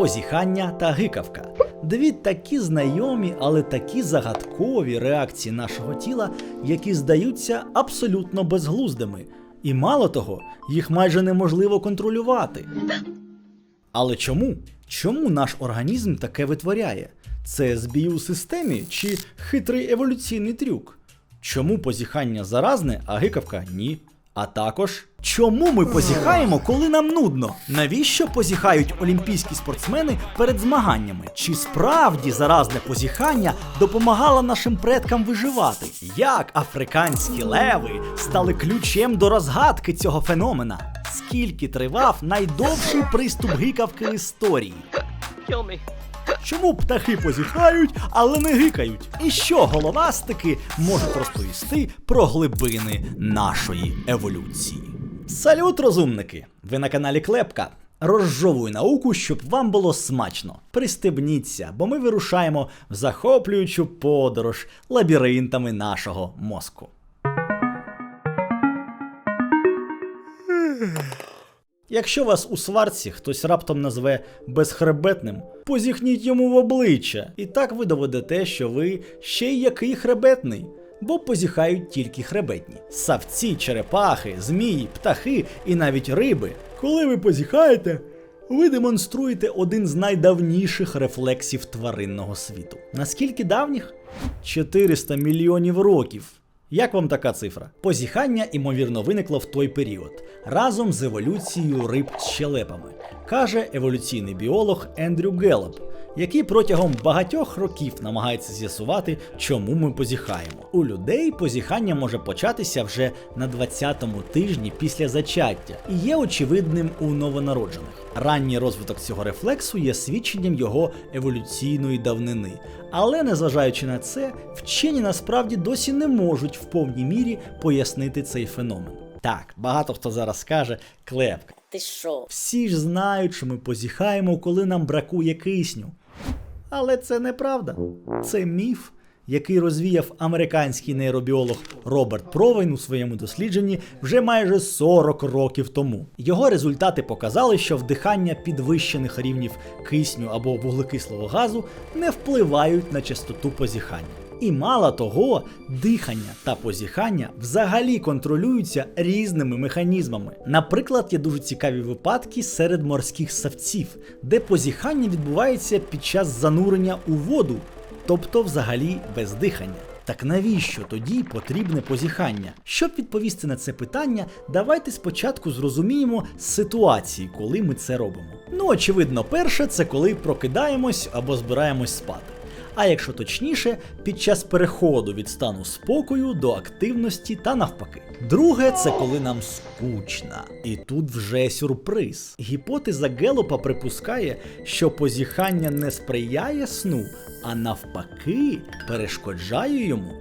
позіхання та гикавка. Дві такі знайомі, але такі загадкові реакції нашого тіла, які здаються абсолютно безглуздими. І мало того, їх майже неможливо контролювати. Але чому? Чому наш організм таке витворяє? Це збій у системі чи хитрий еволюційний трюк? Чому позіхання заразне, а гикавка ні? А також, чому ми позіхаємо, коли нам нудно? Навіщо позіхають олімпійські спортсмени перед змаганнями? Чи справді заразне позіхання допомагало нашим предкам виживати? Як африканські леви стали ключем до розгадки цього феномена? Скільки тривав найдовший приступ гикавки в історії? Чому птахи позіхають, але не гикають? І що головастики можуть розповісти про глибини нашої еволюції? Салют, розумники! Ви на каналі Клепка. Розжовую науку, щоб вам було смачно. Пристебніться, бо ми вирушаємо в захоплюючу подорож лабіринтами нашого мозку. Якщо вас у сварці хтось раптом назве безхребетним, позіхніть йому в обличчя, і так ви доведете, що ви ще й який хребетний, бо позіхають тільки хребетні. Савці, черепахи, змії, птахи і навіть риби. Коли ви позіхаєте, ви демонструєте один з найдавніших рефлексів тваринного світу. Наскільки давніх? 400 мільйонів років. Як вам така цифра? Позіхання, ймовірно, виникло в той період разом з еволюцією риб з щелепами, каже еволюційний біолог Ендрю Геллоп, який протягом багатьох років намагається з'ясувати, чому ми позіхаємо. У людей позіхання може початися вже на 20-му тижні після зачаття і є очевидним у новонароджених. Ранній розвиток цього рефлексу є свідченням його еволюційної давнини. Але незважаючи на це, вчені насправді досі не можуть в повній мірі пояснити цей феномен. Так, багато хто зараз скаже клепка. Ти що? Всі ж знають, що ми позіхаємо, коли нам бракує кисню. Але це неправда. Це міф, який розвіяв американський нейробіолог Роберт Провайн у своєму дослідженні вже майже 40 років тому. Його результати показали, що вдихання підвищених рівнів кисню або вуглекислого газу не впливають на частоту позіхання. І мало того, дихання та позіхання взагалі контролюються різними механізмами. Наприклад, є дуже цікаві випадки серед морських савців, де позіхання відбувається під час занурення у воду, тобто взагалі без дихання. Так навіщо тоді потрібне позіхання? Щоб відповісти на це питання, давайте спочатку зрозуміємо ситуації, коли ми це робимо. Ну, очевидно, перше це коли прокидаємось або збираємось спати. А якщо точніше, під час переходу від стану спокою до активності та навпаки. Друге, це коли нам скучно. І тут вже сюрприз. Гіпотеза Гелопа припускає, що позіхання не сприяє сну, а навпаки перешкоджає йому.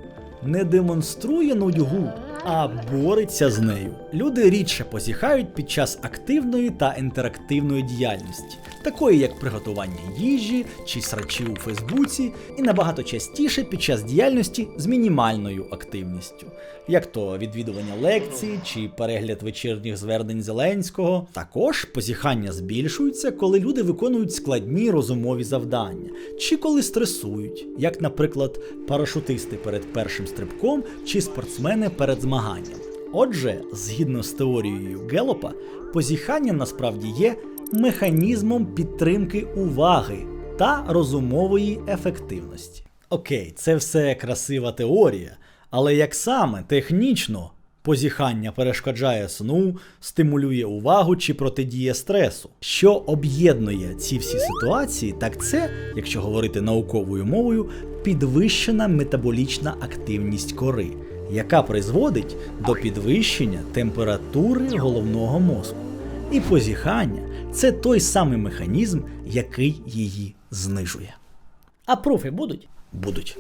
Не демонструє нудьгу, а бореться з нею. Люди рідше позіхають під час активної та інтерактивної діяльності, такої як приготування їжі чи срачі у Фейсбуці, і набагато частіше під час діяльності з мінімальною активністю, як то відвідування лекцій чи перегляд вечірніх звернень Зеленського. Також позіхання збільшуються, коли люди виконують складні розумові завдання, чи коли стресують, як, наприклад, парашутисти перед першим стрибком чи спортсмени перед змаганням. Отже, згідно з теорією Гелопа, позіхання насправді є механізмом підтримки уваги та розумової ефективності. Окей, це все красива теорія, але як саме технічно позіхання перешкоджає сну, стимулює увагу чи протидіє стресу. Що об'єднує ці всі ситуації, так це, якщо говорити науковою мовою, підвищена метаболічна активність кори, яка призводить до підвищення температури головного мозку. І позіхання це той самий механізм, який її знижує. А пруфи будуть? Будуть.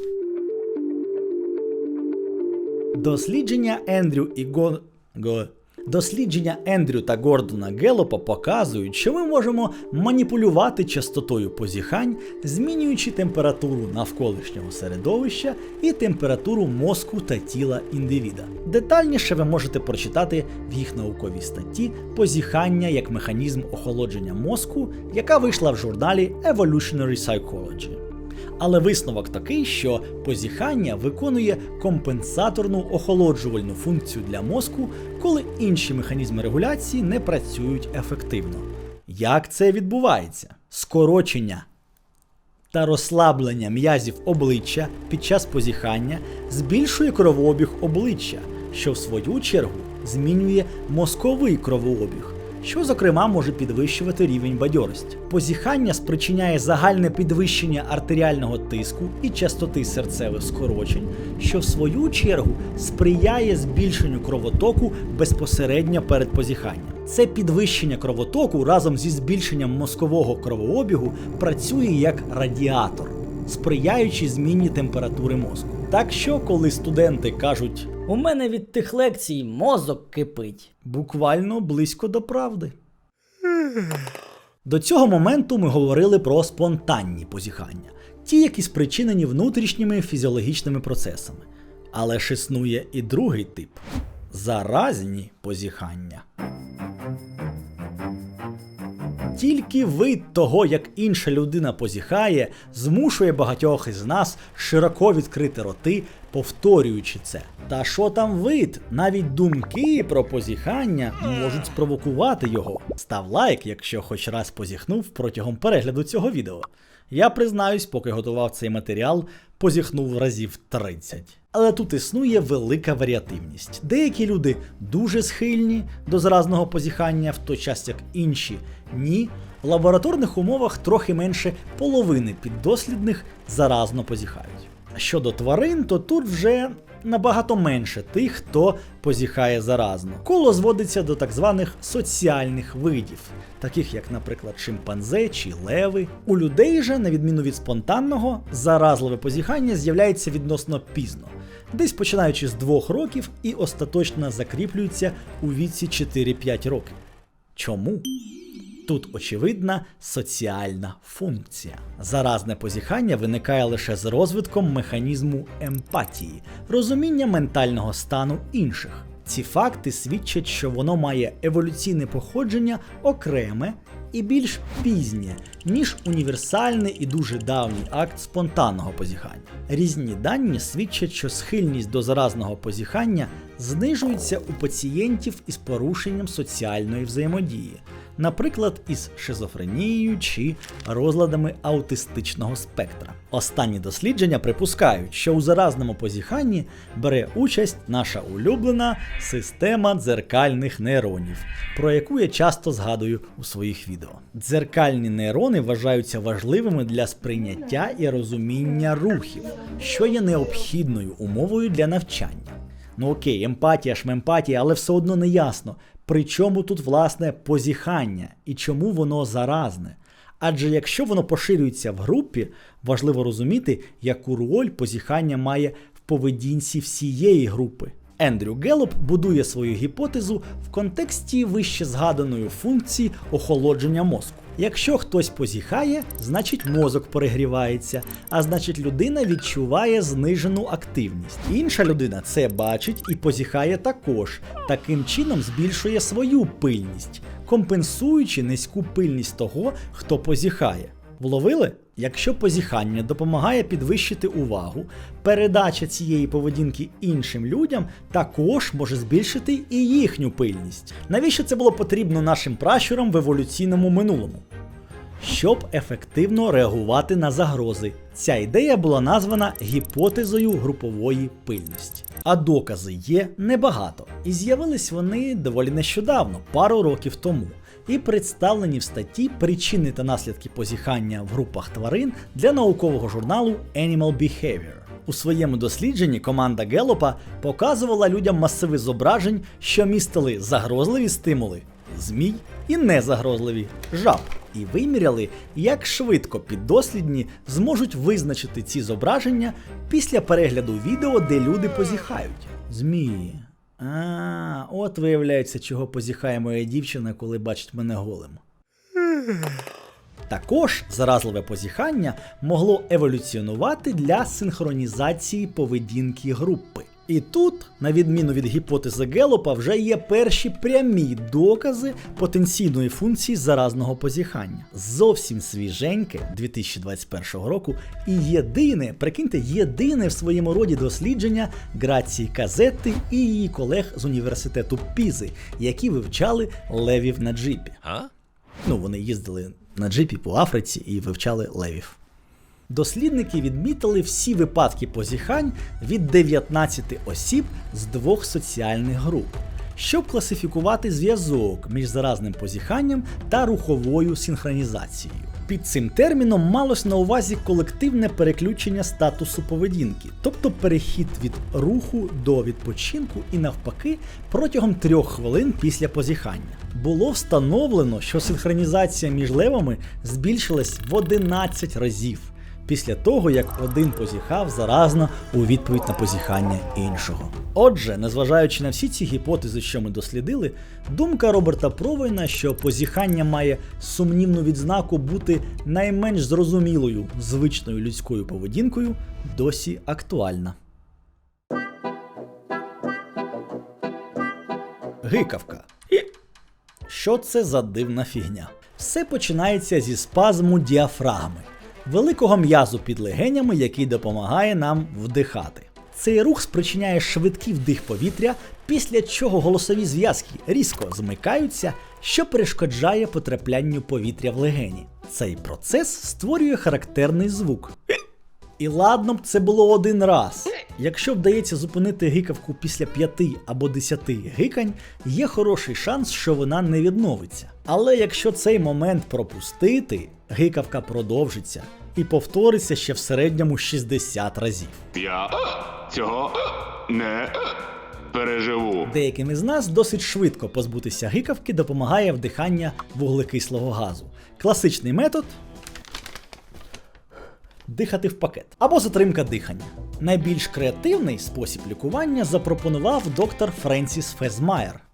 Дослідження Ендрю і Го... Го... Дослідження Ендрю та Гордона Гелопа показують, що ми можемо маніпулювати частотою позіхань, змінюючи температуру навколишнього середовища і температуру мозку та тіла індивіда. Детальніше ви можете прочитати в їх науковій статті позіхання як механізм охолодження мозку, яка вийшла в журналі Evolutionary Psychology. Але висновок такий, що позіхання виконує компенсаторну охолоджувальну функцію для мозку, коли інші механізми регуляції не працюють ефективно. Як це відбувається? Скорочення та розслаблення м'язів обличчя під час позіхання збільшує кровообіг обличчя, що в свою чергу змінює мозковий кровообіг, що, зокрема, може підвищувати рівень бадьорості. Позіхання спричиняє загальне підвищення артеріального тиску і частоти серцевих скорочень, що в свою чергу сприяє збільшенню кровотоку безпосередньо перед позіханням. Це підвищення кровотоку разом зі збільшенням мозкового кровообігу працює як радіатор, сприяючи зміні температури мозку. Так що, коли студенти кажуть У мене від тих лекцій мозок кипить. буквально близько до правди. До цього моменту ми говорили про спонтанні позіхання, ті, які спричинені внутрішніми фізіологічними процесами. Але ж існує і другий тип заразні позіхання. Тільки вид того, як інша людина позіхає, змушує багатьох із нас широко відкрити роти, повторюючи це. Та що там вид? Навіть думки про позіхання можуть спровокувати його. Став лайк, якщо хоч раз позіхнув протягом перегляду цього відео. Я признаюсь, поки готував цей матеріал, позіхнув разів 30. Але тут існує велика варіативність. Деякі люди дуже схильні до заразного позіхання, в той час як інші ні. В лабораторних умовах трохи менше половини піддослідних заразно позіхають. Щодо тварин, то тут вже набагато менше тих, хто позіхає заразно. Коло зводиться до так званих соціальних видів, таких як, наприклад, шимпанзе чи леви. У людей же, на відміну від спонтанного, заразливе позіхання з'являється відносно пізно, десь починаючи з двох років і остаточно закріплюється у віці 4-5 років. Чому? Тут очевидна соціальна функція. Заразне позіхання виникає лише з розвитком механізму емпатії, розуміння ментального стану інших. Ці факти свідчать, що воно має еволюційне походження окреме і більш пізнє, ніж універсальний і дуже давній акт спонтанного позіхання. Різні дані свідчать, що схильність до заразного позіхання знижується у пацієнтів із порушенням соціальної взаємодії, наприклад, із шизофренією чи розладами аутистичного спектра. Останні дослідження припускають, що у заразному позіханні бере участь наша улюблена система дзеркальних нейронів, про яку я часто згадую у своїх відео. Дзеркальні нейрони вважаються важливими для сприйняття і розуміння рухів, що є необхідною умовою для навчання. Ну окей, емпатія, шмемпатія, але все одно не ясно, при чому тут власне позіхання і чому воно заразне. Адже якщо воно поширюється в групі, важливо розуміти, яку роль позіхання має в поведінці всієї групи. Ендрю Гелоп будує свою гіпотезу в контексті вище згаданої функції охолодження мозку. Якщо хтось позіхає, значить мозок перегрівається, а значить людина відчуває знижену активність. Інша людина це бачить і позіхає також, таким чином збільшує свою пильність, компенсуючи низьку пильність того, хто позіхає. Вловили? Якщо позіхання допомагає підвищити увагу, передача цієї поведінки іншим людям також може збільшити і їхню пильність. Навіщо це було потрібно нашим пращурам в еволюційному минулому? Щоб ефективно реагувати на загрози. Ця ідея була названа гіпотезою групової пильності. А докази є небагато, і з'явились вони доволі нещодавно, пару років тому, і представлені в статті причини та наслідки позіхання в групах тварин для наукового журналу Animal Behavior. У своєму дослідженні команда Гелопа показувала людям масиви зображень, що містили загрозливі стимули змій і незагрозливі жаб, і виміряли, як швидко піддослідні зможуть визначити ці зображення після перегляду відео, де люди позіхають. Змії. А, от виявляється, чого позіхає моя дівчина, коли бачить мене голим. Також заразливе позіхання могло еволюціонувати для синхронізації поведінки групи. І тут, на відміну від гіпотези Гелопа, вже є перші прямі докази потенційної функції заразного позіхання. Зовсім свіженьке 2021 року, і єдине, прикиньте, єдине в своєму роді дослідження Грації Казетти і її колег з університету Пізи, які вивчали левів на джипі. А? Ну, вони їздили на джипі по Африці і вивчали левів. Дослідники відмітили всі випадки позіхань від 19 осіб з двох соціальних груп, щоб класифікувати зв'язок між заразним позіханням та руховою синхронізацією. Під цим терміном малось на увазі колективне переключення статусу поведінки, тобто перехід від руху до відпочинку і навпаки протягом трьох хвилин після позіхання. Було встановлено, що синхронізація між левами збільшилась в 11 разів після того, як один позіхав заразно у відповідь на позіхання іншого. Отже, незважаючи на всі ці гіпотези, що ми дослідили, думка Роберта Провойна, що позіхання має сумнівну відзнаку бути найменш зрозумілою звичною людською поведінкою, досі актуальна. Гикавка. Що це за дивна фігня? Все починається зі спазму діафрагми, великого м'язу під легенями, який допомагає нам вдихати. Цей рух спричиняє швидкий вдих повітря, після чого голосові зв'язки різко змикаються, що перешкоджає потраплянню повітря в легені. Цей процес створює характерний звук. І ладно б це було один раз. Якщо вдається зупинити гикавку після п'яти або десяти гикань, є хороший шанс, що вона не відновиться. Але якщо цей момент пропустити, гикавка продовжиться і повториться ще в середньому 60 разів. Я е, цього е, не е, переживу. Деяким із нас досить швидко позбутися гикавки допомагає вдихання вуглекислого газу. Класичний метод дихати в пакет або затримка дихання. Найбільш креативний спосіб лікування запропонував доктор Френсіс Фезмайер.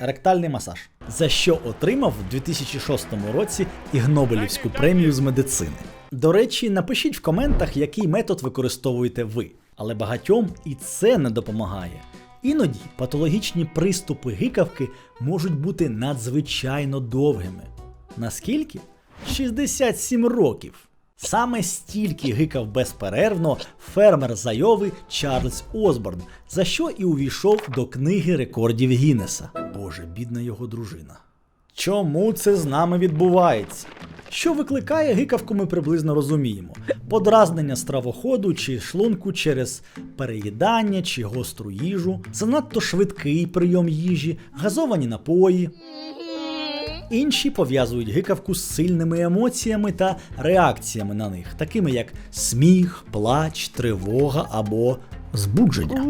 Ректальний масаж, за що отримав у 2006 році Ігнобелівську премію з медицини. До речі, напишіть в коментах, який метод використовуєте ви, але багатьом і це не допомагає. Іноді патологічні приступи гикавки можуть бути надзвичайно довгими. Наскільки? 67 років. Саме стільки гикав безперервно фермер з Айови Чарльз Осборн, за що і увійшов до книги рекордів Гіннеса. Боже, бідна його дружина. Чому це з нами відбувається? Що викликає гикавку, ми приблизно розуміємо: подразнення стравоходу чи шлунку через переїдання чи гостру їжу, занадто швидкий прийом їжі, газовані напої. Інші пов'язують гикавку з сильними емоціями та реакціями на них, такими як сміх, плач, тривога або збудження.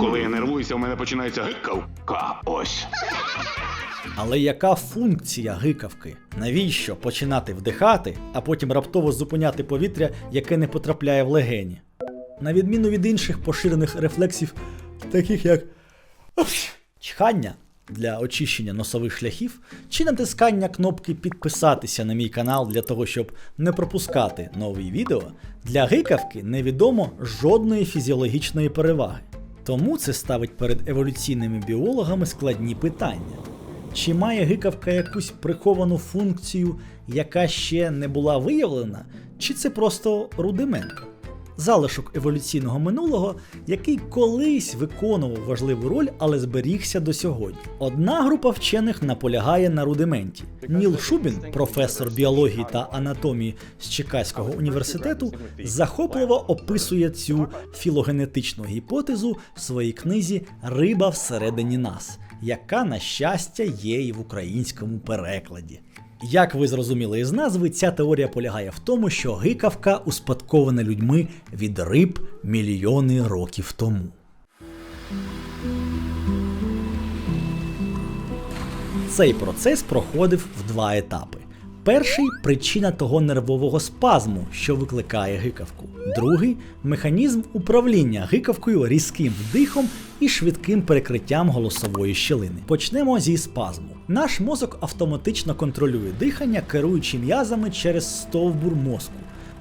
Коли я нервуюся, у мене починається гикавка. Ось. Але яка функція гикавки? Навіщо починати вдихати, а потім раптово зупиняти повітря, яке не потрапляє в легені? На відміну від інших поширених рефлексів, таких як чхання для очищення носових шляхів, чи натискання кнопки підписатися на мій канал для того, щоб не пропускати нові відео, для гикавки невідомо жодної фізіологічної переваги. Тому це ставить перед еволюційними біологами складні питання. Чи має гикавка якусь приховану функцію, яка ще не була виявлена, чи це просто рудимент? Залишок еволюційного минулого, який колись виконував важливу роль, але зберігся до сьогодні. Одна група вчених наполягає на рудименті. Ніл Шубін, професор біології та анатомії з Чикаського університету, захопливо описує цю філогенетичну гіпотезу в своїй книзі Риба всередині нас, яка, на щастя, є і в українському перекладі. Як ви зрозуміли із назви, ця теорія полягає в тому, що гикавка успадкована людьми від риб мільйони років тому. Цей процес проходив в два етапи. Перший причина того нервового спазму, що викликає гикавку. Другий механізм управління гикавкою різким вдихом і швидким перекриттям голосової щілини. Почнемо зі спазму. Наш мозок автоматично контролює дихання, керуючи м'язами через стовбур мозку,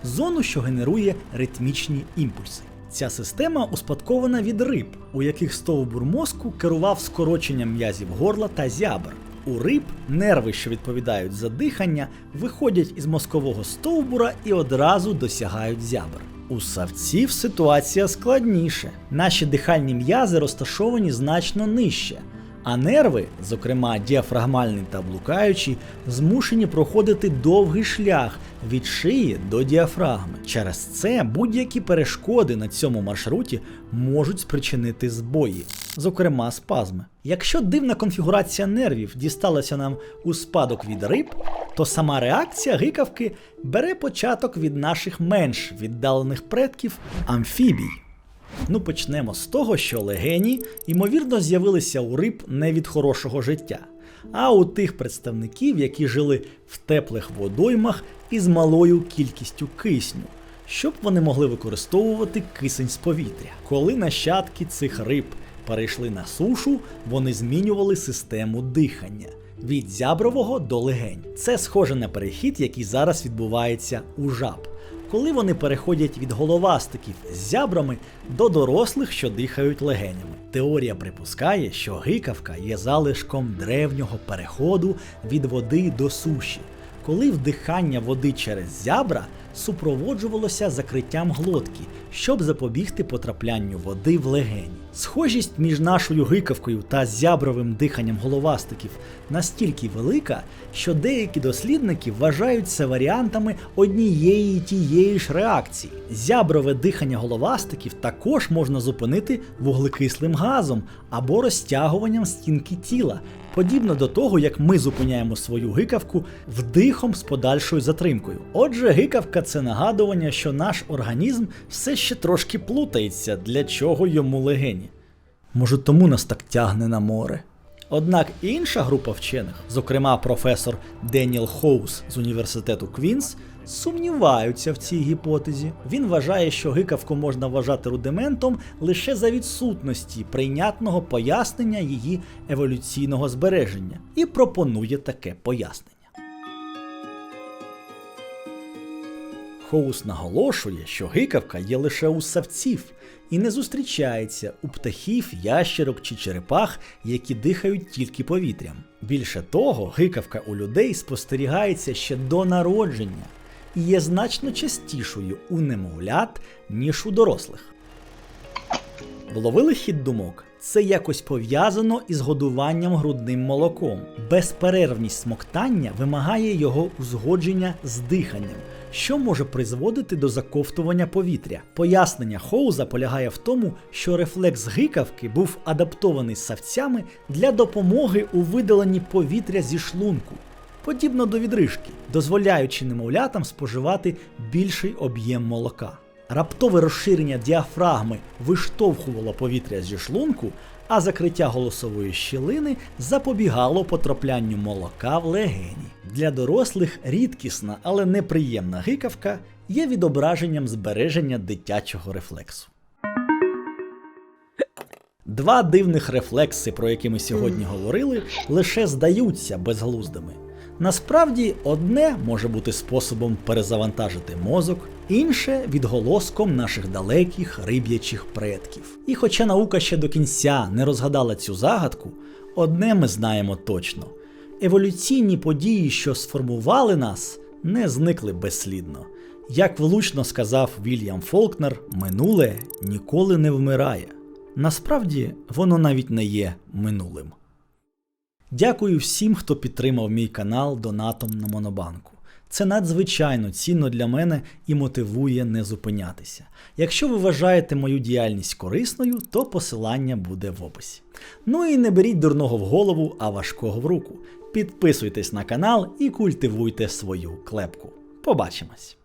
зону, що генерує ритмічні імпульси. Ця система успадкована від риб, у яких стовбур мозку керував скороченням м'язів горла та зябр. У риб нерви, що відповідають за дихання, виходять із мозкового стовбура і одразу досягають зябр. У савців ситуація складніше. Наші дихальні м'язи розташовані значно нижче, а нерви, зокрема діафрагмальний та блукаючий, змушені проходити довгий шлях від шиї до діафрагми. Через це будь-які перешкоди на цьому маршруті можуть спричинити збої, зокрема спазми. Якщо дивна конфігурація нервів дісталася нам у спадок від риб, то сама реакція гикавки бере початок від наших менш віддалених предків амфібій. Ну, почнемо з того, що легені, ймовірно, з'явилися у риб не від хорошого життя, а у тих представників, які жили в теплих водоймах із малою кількістю кисню, щоб вони могли використовувати кисень з повітря. Коли нащадки цих риб перейшли на сушу, вони змінювали систему дихання від зябрового до легень. Це схоже на перехід, який зараз відбувається у жаб коли вони переходять від головастиків з зябрами до дорослих, що дихають легенями. Теорія припускає, що гикавка є залишком древнього переходу від води до суші, коли вдихання води через зябра супроводжувалося закриттям глотки, щоб запобігти потраплянню води в легені. Схожість між нашою гикавкою та зябровим диханням головастиків настільки велика, що деякі дослідники вважають це варіантами однієї тієї ж реакції. Зяброве дихання головастиків також можна зупинити вуглекислим газом або розтягуванням стінки тіла, подібно до того, як ми зупиняємо свою гикавку вдихом з подальшою затримкою. Отже, гикавка це нагадування, що наш організм все ще трошки плутається, для чого йому легені. Може, тому нас так тягне на море. Однак інша група вчених, зокрема професор Деніел Хоус з університету Квінс, сумніваються в цій гіпотезі. Він вважає, що гикавку можна вважати рудиментом лише за відсутності прийнятного пояснення її еволюційного збереження, і пропонує таке пояснення. Хоус наголошує, що гикавка є лише у савців і не зустрічається у птахів, ящерок чи черепах, які дихають тільки повітрям. Більше того, гикавка у людей спостерігається ще до народження і є значно частішою у немовлят, ніж у дорослих. Вловили хід думок? Це якось пов'язано із годуванням грудним молоком. Безперервність смоктання вимагає його узгодження з диханням, що може призводити до заковтування повітря. Пояснення Хоуза полягає в тому, що рефлекс гикавки був адаптований савцями для допомоги у видаленні повітря зі шлунку. Подібно до відрижки, дозволяючи немовлятам споживати більший об'єм молока. Раптове розширення діафрагми виштовхувало повітря зі шлунку, а закриття голосової щілини запобігало потраплянню молока в легені. Для дорослих рідкісна, але неприємна гикавка є відображенням збереження дитячого рефлексу. Два дивних рефлекси, про які ми сьогодні говорили, лише здаються безглуздими. Насправді, одне може бути способом перезавантажити мозок, інше відголоском наших далеких риб'ячих предків. І хоча наука ще до кінця не розгадала цю загадку, одне ми знаємо точно: еволюційні події, що сформували нас, не зникли безслідно. Як влучно сказав Вільям Фолкнер, минуле ніколи не вмирає. Насправді, воно навіть не є минулим. Дякую всім, хто підтримав мій канал донатом на Монобанку. Це надзвичайно цінно для мене і мотивує не зупинятися. Якщо ви вважаєте мою діяльність корисною, то посилання буде в описі. Ну і не беріть дурного в голову, а важкого в руку. Підписуйтесь на канал і культивуйте свою клепку. Побачимось!